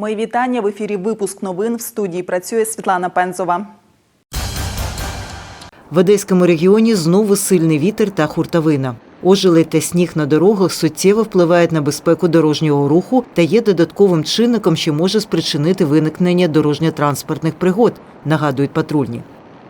Мої вітання в ефірі. Випуск новин в студії працює Світлана Пензова. В Одеському регіоні знову сильний вітер та хуртовина. Ожили та сніг на дорогах суттєво впливають на безпеку дорожнього руху та є додатковим чинником, що може спричинити виникнення дорожньо-транспортних пригод, нагадують патрульні.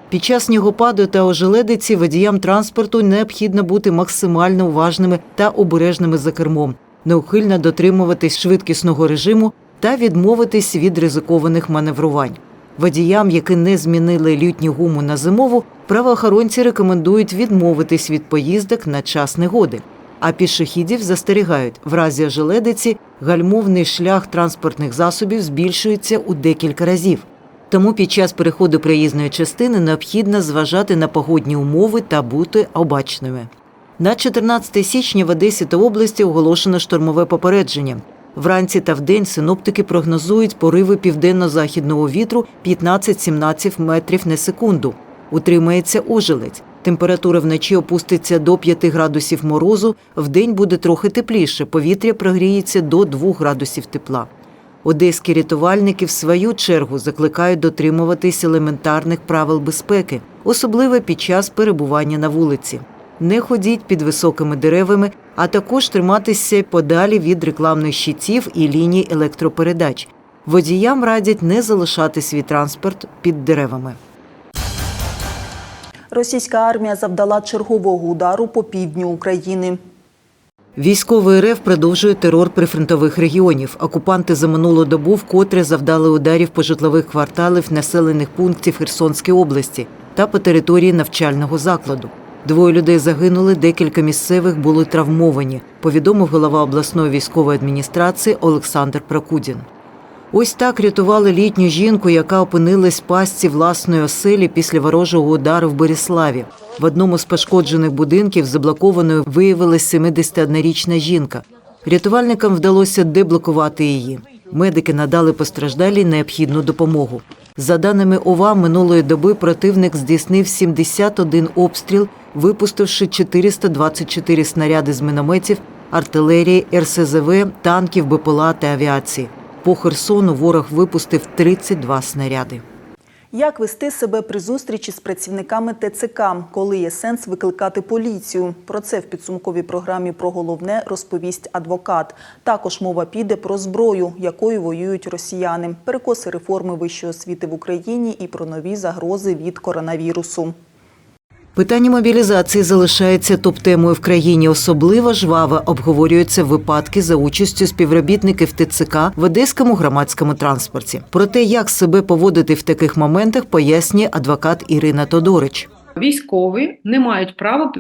Під час снігопаду та ожеледиці водіям транспорту необхідно бути максимально уважними та обережними за кермом, неухильно дотримуватись швидкісного режиму та відмовитись від ризикованих маневрувань. Водіям, які не змінили літню гуму на зимову, правоохоронці рекомендують відмовитись від поїздок на час негоди. А пішохідів застерігають, в разі ожеледиці гальмовний шлях транспортних засобів збільшується у декілька разів. Тому під час переходу проїзної частини необхідно зважати на погодні умови та бути обачними. На 14 січня в Одесі та області оголошено штормове попередження. Вранці та вдень синоптики прогнозують пориви південно-західного вітру 15-17 метрів на секунду. Утримається ожеледь. Температура вночі опуститься до 5 градусів морозу, вдень буде трохи тепліше, повітря прогріється до 2 градусів тепла. Одеські рятувальники в свою чергу закликають дотримуватись елементарних правил безпеки, особливо під час перебування на вулиці. Не ходіть під високими деревами, а також триматися подалі від рекламних щитів і ліній електропередач. Водіям радять не залишати свій транспорт під деревами. Російська армія завдала чергового удару по півдню України. Військовий РФ продовжує терор прифронтових регіонів. Окупанти за минулу добу вкотре завдали ударів по житлових кварталів населених пунктів Херсонської області та по території навчального закладу. Двоє людей загинули, декілька місцевих були травмовані, повідомив голова обласної військової адміністрації Олександр Прокудін. Ось так рятували літню жінку, яка опинилась в пастці власної оселі після ворожого удару в Боріславі. В одному з пошкоджених будинків заблокованою виявилась 71-річна жінка. Рятувальникам вдалося деблокувати її. Медики надали постраждалій необхідну допомогу. За даними ОВА, минулої доби противник здійснив 71 обстріл, випустивши 424 снаряди з мінометів, артилерії, РСЗВ, танків, БПЛА та авіації. По Херсону ворог випустив 32 снаряди. Як вести себе при зустрічі з працівниками ТЦК, коли є сенс викликати поліцію? Про це в підсумковій програмі про головне розповість адвокат. Також мова піде про зброю, якою воюють росіяни, перекоси реформи вищої освіти в Україні і про нові загрози від коронавірусу. Питання мобілізації залишається топ-темою в країні. Особливо жваво обговорюються випадки за участю співробітників ТЦК в одеському громадському транспорті. Про те, як себе поводити в таких моментах, пояснює адвокат Ірина Тодорич. Військові не мають права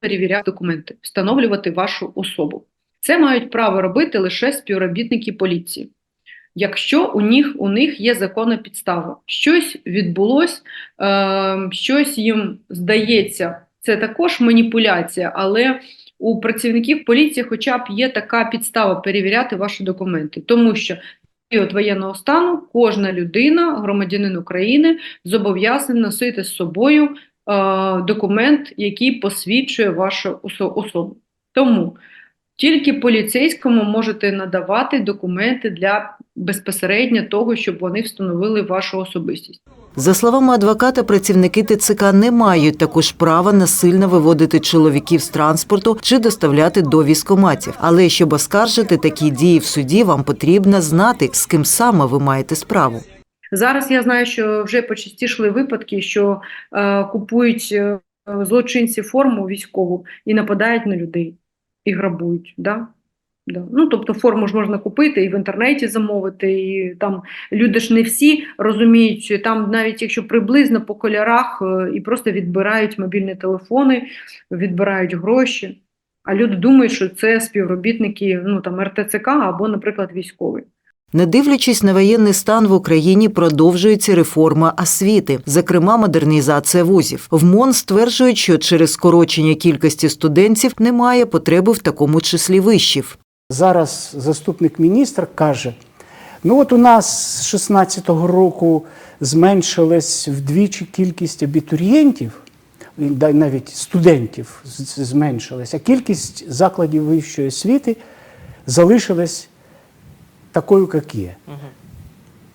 перевіряти документи, встановлювати вашу особу. Це мають право робити лише співробітники поліції. Якщо у них у них є законна підстава, щось відбулось, е, щось їм здається, це також маніпуляція, але у працівників поліції, хоча б є така підстава перевіряти ваші документи, тому що період воєнного стану кожна людина, громадянин України, зобов'язаний носити з собою е, документ, який посвідчує вашу особу. Тому тільки поліцейському можете надавати документи для безпосередньо того, щоб вони встановили вашу особистість. За словами адвоката, працівники ТЦК не мають також права насильно виводити чоловіків з транспорту чи доставляти до військоматів. Але щоб оскаржити такі дії в суді, вам потрібно знати, з ким саме ви маєте справу. Зараз я знаю, що вже почастішли випадки, що е, купують е, злочинці форму військову і нападають на людей і грабують. Да? Да. Ну, тобто форму ж можна купити і в інтернеті замовити, і там люди ж не всі розуміють, там навіть якщо приблизно по кольорах е, і просто відбирають мобільні телефони, відбирають гроші. А люди думають, що це співробітники ну, там, РТЦК або, наприклад, військові. Не дивлячись на воєнний стан в Україні, продовжується реформа освіти, зокрема модернізація вузів. В МОН стверджують, що через скорочення кількості студентів немає потреби в такому числі вишів. Зараз заступник міністра каже: ну от у нас з 16-го року зменшилась вдвічі кількість абітурієнтів, навіть студентів зменшилась, а кількість закладів вищої освіти залишилась такою, як є.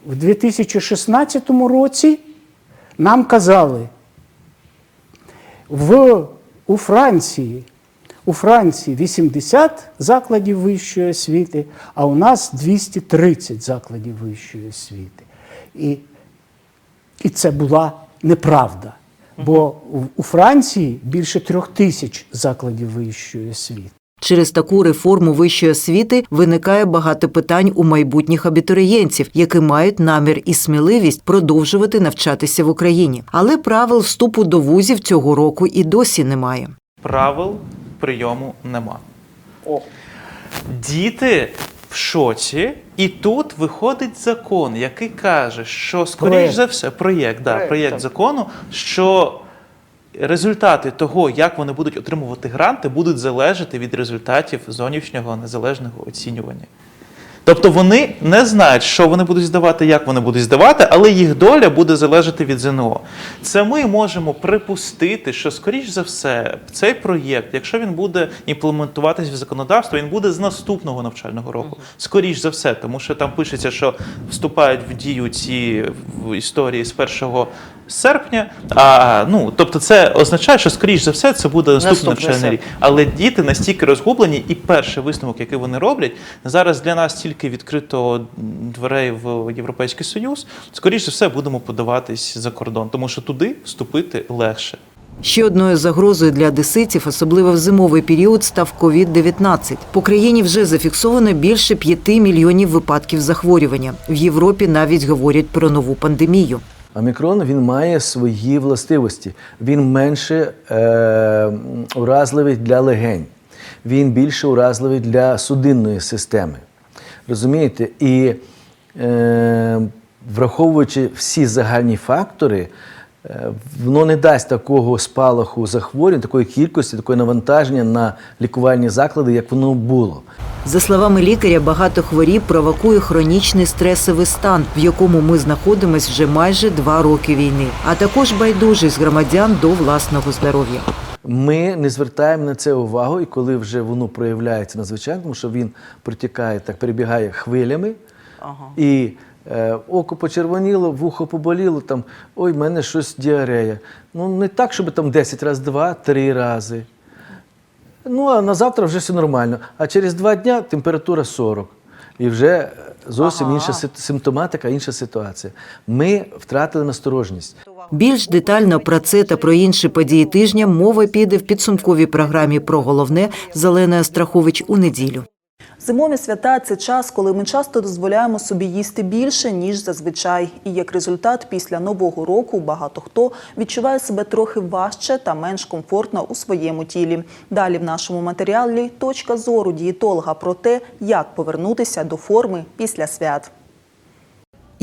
В 2016 році нам казали, в, у Франції у Франції 80 закладів вищої освіти, а у нас 230 закладів вищої освіти. І, і це була неправда. Бо у- Франції більше трьох тисяч закладів вищої освіти. Через таку реформу вищої освіти виникає багато питань у майбутніх абітурієнтів, які мають намір і сміливість продовжувати навчатися в Україні. Але правил вступу до вузів цього року і досі немає. правил прийому нема. Діти в шоці, і тут виходить закон, який каже, що скоріш Проєкт. за все, проєкт, да, Проєкт, проєкт закону, що результати того, як вони будуть отримувати гранти, будуть залежати від результатів зовнішнього незалежного оцінювання. Тобто вони не знають, що вони будуть здавати, як вони будуть здавати, але їх доля буде залежати від ЗНО. Це ми можемо припустити, що, скоріш за все, цей проєкт, якщо він буде імплементуватись в законодавство, він буде з наступного навчального року. Скоріш за все, тому що там пишеться, що вступають в дію ці в історії з 1 серпня. А ну тобто, це означає, що скоріш за все це буде наступний навчальний рік. Але діти настільки розгублені, і перший висновок, який вони роблять, зараз для нас тільки відкрито дверей в Європейський Союз. Скоріше за все, будемо подаватись за кордон, тому що туди вступити легше. Ще одною загрозою для одеситів, особливо в зимовий період, став COVID-19. По країні вже зафіксовано більше 5 мільйонів випадків захворювання. В Європі навіть говорять про нову пандемію. Омікрон він має свої властивості. Він менше е, уразливий для легень, він більше уразливий для судинної системи. Розумієте? І е, враховуючи всі загальні фактори, воно не дасть такого спалаху захворювань, такої кількості, такої навантаження на лікувальні заклади, як воно було. За словами лікаря, багато хворіб провокує хронічний стресовий стан, в якому ми знаходимось вже майже два роки війни, а також байдужість громадян до власного здоров'я. Ми не звертаємо на це увагу, і коли вже воно проявляється надзвичайно, тому що він протікає, так перебігає хвилями, і е, око почервоніло, вухо поболіло, там, ой, в мене щось діарея. Ну, не так, щоб там 10 разів, два, три рази. Ну, а на завтра вже все нормально. А через два дня температура 40. І вже зовсім інша симптоматика, інша ситуація. Ми втратили насторожність. Більш детально про це та про інші події тижня мова піде в підсумковій програмі про головне з Оленою Страхович у неділю. Зимові свята це час, коли ми часто дозволяємо собі їсти більше, ніж зазвичай. І як результат, після нового року багато хто відчуває себе трохи важче та менш комфортно у своєму тілі. Далі в нашому матеріалі точка зору дієтолога про те, як повернутися до форми після свят.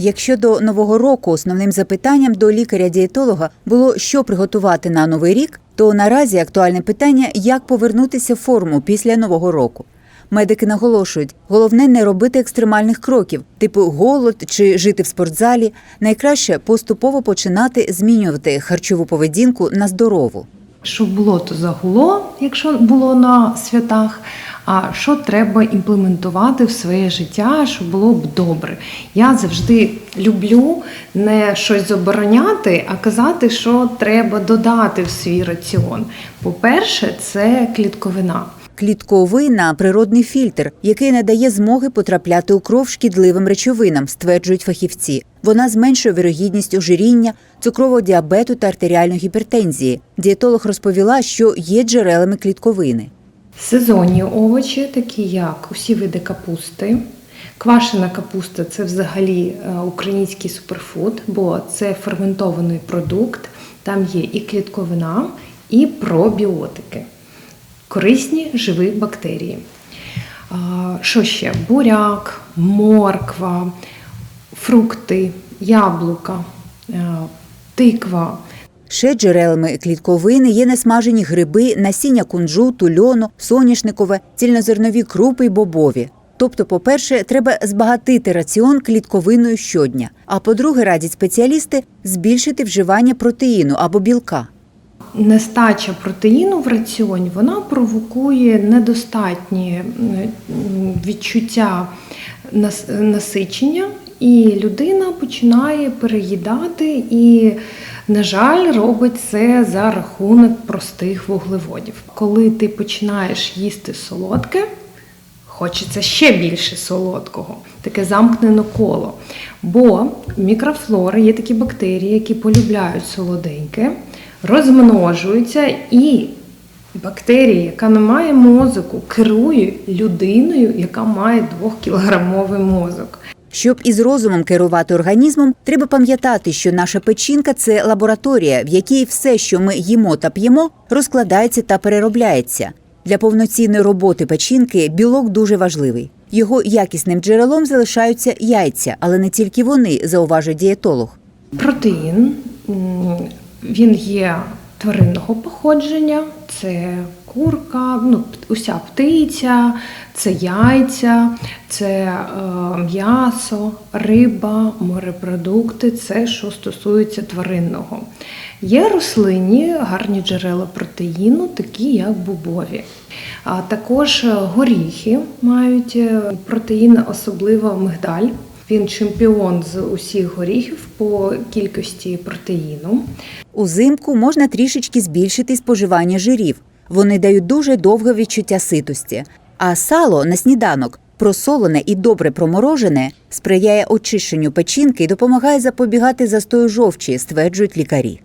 Якщо до нового року основним запитанням до лікаря-дієтолога було, що приготувати на новий рік, то наразі актуальне питання, як повернутися в форму після нового року. Медики наголошують, головне не робити екстремальних кроків, типу голод чи жити в спортзалі. Найкраще поступово починати змінювати харчову поведінку на здорову. Що було, то загуло, якщо було на святах. А що треба імплементувати в своє життя, щоб було б добре. Я завжди люблю не щось забороняти, а казати, що треба додати в свій раціон. По-перше, це клітковина. Клітковина природний фільтр, який не дає змоги потрапляти у кров шкідливим речовинам, стверджують фахівці. Вона зменшує вірогідність ожиріння, цукрового діабету та артеріальної гіпертензії. Дієтолог розповіла, що є джерелами клітковини. Сезонні овочі, такі як усі види капусти. Квашена капуста це взагалі е, український суперфуд, бо це ферментований продукт, там є і клітковина, і пробіотики, корисні живі бактерії. Що ще? Буряк, морква, фрукти, яблука, е, тиква. Ще джерелами клітковини є несмажені гриби, насіння кунжуту, льону, соняшникове, цільнозернові крупи й бобові. Тобто, по-перше, треба збагатити раціон клітковиною щодня. А по-друге, радять спеціалісти збільшити вживання протеїну або білка. Нестача протеїну в раціоні вона провокує недостатні відчуття насичення, і людина починає переїдати і, на жаль, робить це за рахунок простих вуглеводів. Коли ти починаєш їсти солодке, хочеться ще більше солодкого, таке замкнене коло. Бо мікрофлора є такі бактерії, які полюбляють солоденьке, розмножуються, і бактерія, яка не має мозоку, керує людиною, яка має 2-кілограмовий мозок. Щоб із розумом керувати організмом, треба пам'ятати, що наша печінка це лабораторія, в якій все, що ми їмо та п'ємо, розкладається та переробляється. Для повноцінної роботи печінки білок дуже важливий. Його якісним джерелом залишаються яйця, але не тільки вони, зауважує дієтолог. Протеїн він є тваринного походження, це курка, ну, уся птиця, це яйця, це е, м'ясо, риба, морепродукти це що стосується тваринного. Є рослинні гарні джерела протеїну, такі як бобові. А також горіхи мають е, протеїн, особливо мигдаль. Він чемпіон з усіх горіхів по кількості протеїну. Узимку можна трішечки збільшити споживання жирів. Вони дають дуже довге відчуття ситості. А сало на сніданок, просолене і добре проморожене, сприяє очищенню печінки і допомагає запобігати застою жовчі, стверджують лікарі.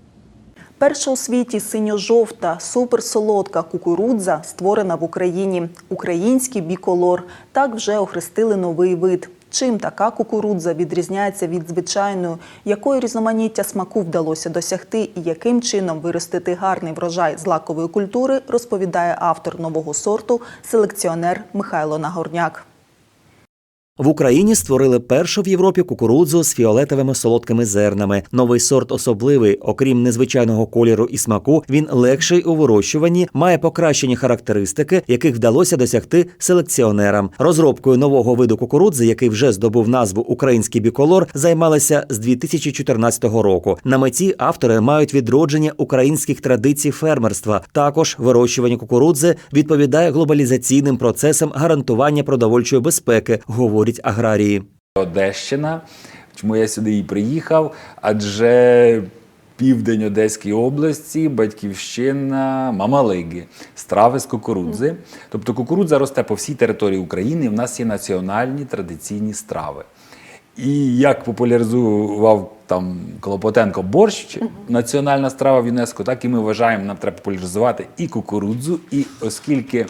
Перша у світі синьо-жовта суперсолодка кукурудза створена в Україні. Український біколор. Так вже охрестили новий вид. Чим така кукурудза відрізняється від звичайної, якої різноманіття смаку вдалося досягти і яким чином виростити гарний врожай з лакової культури, розповідає автор нового сорту, селекціонер Михайло Нагорняк. В Україні створили першу в Європі кукурудзу з фіолетовими солодкими зернами. Новий сорт особливий, окрім незвичайного кольору і смаку, він легший у вирощуванні, має покращені характеристики, яких вдалося досягти селекціонерам. Розробкою нового виду кукурудзи, який вже здобув назву Український біколор, займалися з 2014 року. На меті автори мають відродження українських традицій фермерства. Також вирощування кукурудзи відповідає глобалізаційним процесам гарантування продовольчої безпеки, говорять аграрії. Одещина. Чому я сюди і приїхав? Адже південь Одеської області, батьківщина Мамалиги, страви з кукурудзи. Тобто кукурудза росте по всій території України. і В нас є національні традиційні страви. І як популяризував там Клопотенко борщ, національна страва в ЮНЕСКО, так і ми вважаємо, нам треба популяризувати і кукурудзу, і оскільки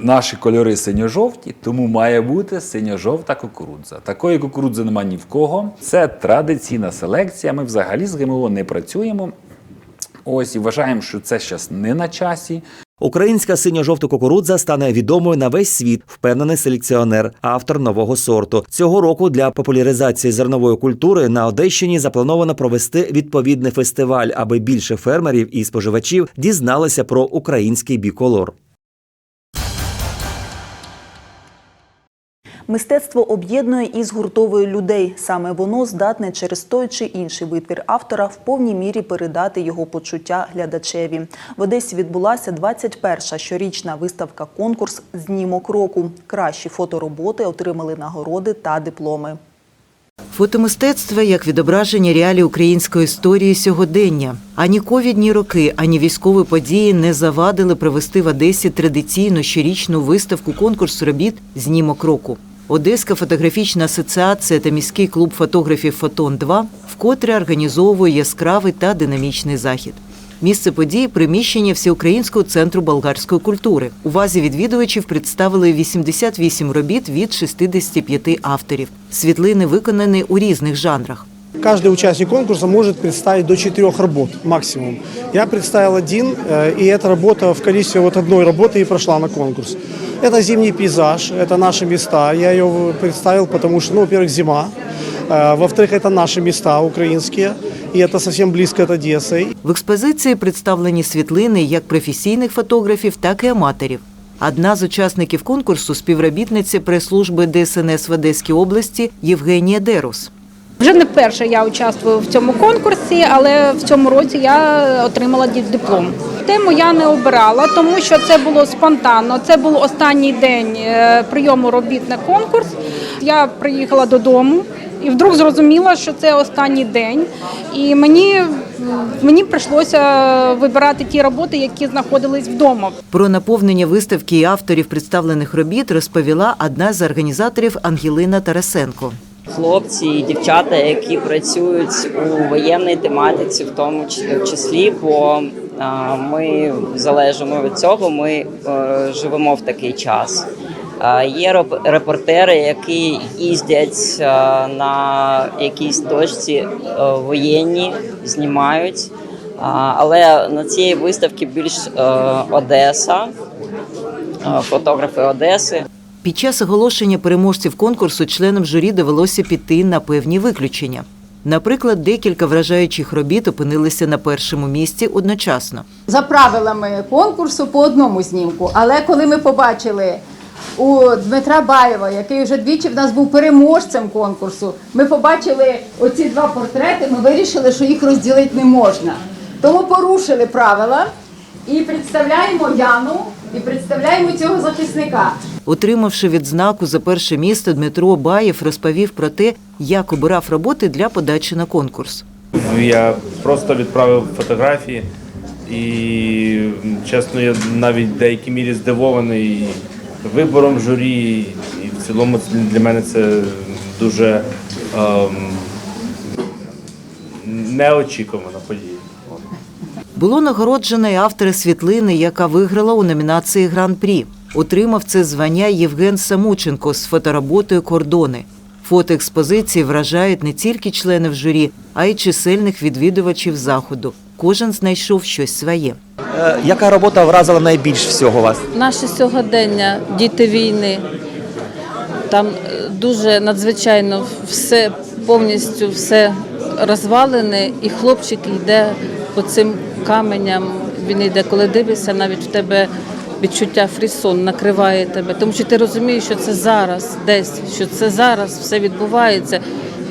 наші кольори синьо-жовті, тому має бути синьо-жовта кукурудза. Такої кукурудзи нема ні в кого. Це традиційна селекція. Ми взагалі з ГМО не працюємо. Ось і вважаємо, що це зараз не на часі. Українська синьо-жовта кукурудза стане відомою на весь світ, впевнений селекціонер, автор нового сорту. Цього року для популяризації зернової культури на Одещині заплановано провести відповідний фестиваль, аби більше фермерів і споживачів дізналися про український біколор. Мистецтво об'єднує і згуртовує людей. Саме воно здатне через той чи інший витвір автора в повній мірі передати його почуття глядачеві. В Одесі відбулася 21-ша щорічна виставка-конкурс Знімок року. Кращі фотороботи отримали нагороди та дипломи. Фотомистецтво як відображення реалій української історії сьогодення. Ані ковідні роки, ані військові події не завадили провести в Одесі традиційну щорічну виставку конкурс робіт Знімок року. Одеська фотографічна асоціація та міський клуб фотографів Фотон 2 вкотре організовує яскравий та динамічний захід. Місце події приміщення Всеукраїнського центру болгарської культури. У вазі відвідувачів представили 88 робіт від 65 авторів. Світлини виконані у різних жанрах. Каждый участник конкурса может представить до четырех работ максимум. Я представил один, э, и эта работа в количестве вот одной работы и прошла на конкурс. Это зимний пейзаж, это наши места. Я ее представил, потому что, ну, во-первых, зима. Э, Во-вторых, это наши места украинские, и это совсем близко от Одессы. В експозиції представлені світлини як професійних фотографів, так і аматорів. Одна з учасників конкурсу співробітниця прес-служби ДСНС в Одеській області Євгенія Дерус. Вже не вперше я участвую в цьому конкурсі, але в цьому році я отримала диплом. Тему я не обирала, тому що це було спонтанно. Це був останній день е, прийому робіт на конкурс. Я приїхала додому і вдруг зрозуміла, що це останній день. І мені, мені прийшлося вибирати ті роботи, які знаходились вдома. Про наповнення виставки і авторів представлених робіт розповіла одна з організаторів Ангелина Тарасенко. Хлопці і дівчата, які працюють у воєнній тематиці, в тому числі, бо ми залежимо від цього. Ми е, живемо в такий час. Є репортери, які їздять е, на якійсь точці е, воєнні, знімають. Але на цій виставці більш Одеса, фотографи Одеси. Під час оголошення переможців конкурсу членам журі довелося піти на певні виключення. Наприклад, декілька вражаючих робіт опинилися на першому місці одночасно. за правилами конкурсу по одному знімку. Але коли ми побачили у Дмитра Баєва, який вже двічі в нас був переможцем конкурсу, ми побачили оці два портрети, ми вирішили, що їх розділити не можна. Тому порушили правила і представляємо Яну, і представляємо цього захисника. Отримавши відзнаку за перше місце, Дмитро Баєв розповів про те, як обирав роботи для подачі на конкурс. Я просто відправив фотографії, і чесно, я навіть в деякій мірі здивований вибором журі, і в цілому для мене це дуже ем, неочікувана подія. Було нагороджено і автора світлини, яка виграла у номінації Гран-прі. Отримав це звання Євген Самученко з фотороботою Кордони. Фото експозиції вражають не тільки членів журі, а й чисельних відвідувачів заходу. Кожен знайшов щось своє. Е, Яка робота вразила найбільш всього вас? Наше сьогодення, діти війни. Там е, дуже надзвичайно все повністю все розвалене, і хлопчик йде по цим каменям. Він йде, коли дивишся, навіть в тебе відчуття фрісон накриває тебе, тому що ти розумієш, що це зараз, десь, що це зараз все відбувається.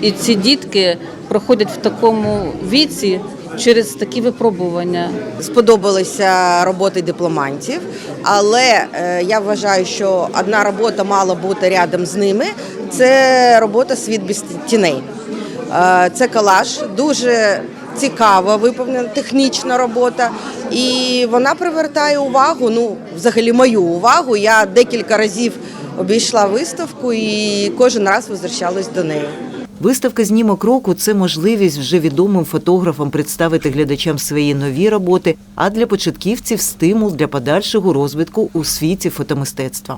І ці дітки проходять в такому віці через такі випробування. сподобалися роботи дипломантів, але е, я вважаю, що одна робота мала бути рядом з ними. Це робота Світ без тіней. Е, Це колаж, дуже цікава, виповнена технічна робота, і вона привертає увагу. Ну, взагалі, мою увагу. Я декілька разів обійшла виставку і кожен раз возвращалась до неї. Виставка знімок року це можливість вже відомим фотографам представити глядачам свої нові роботи, а для початківців стимул для подальшого розвитку у світі фотомистецтва.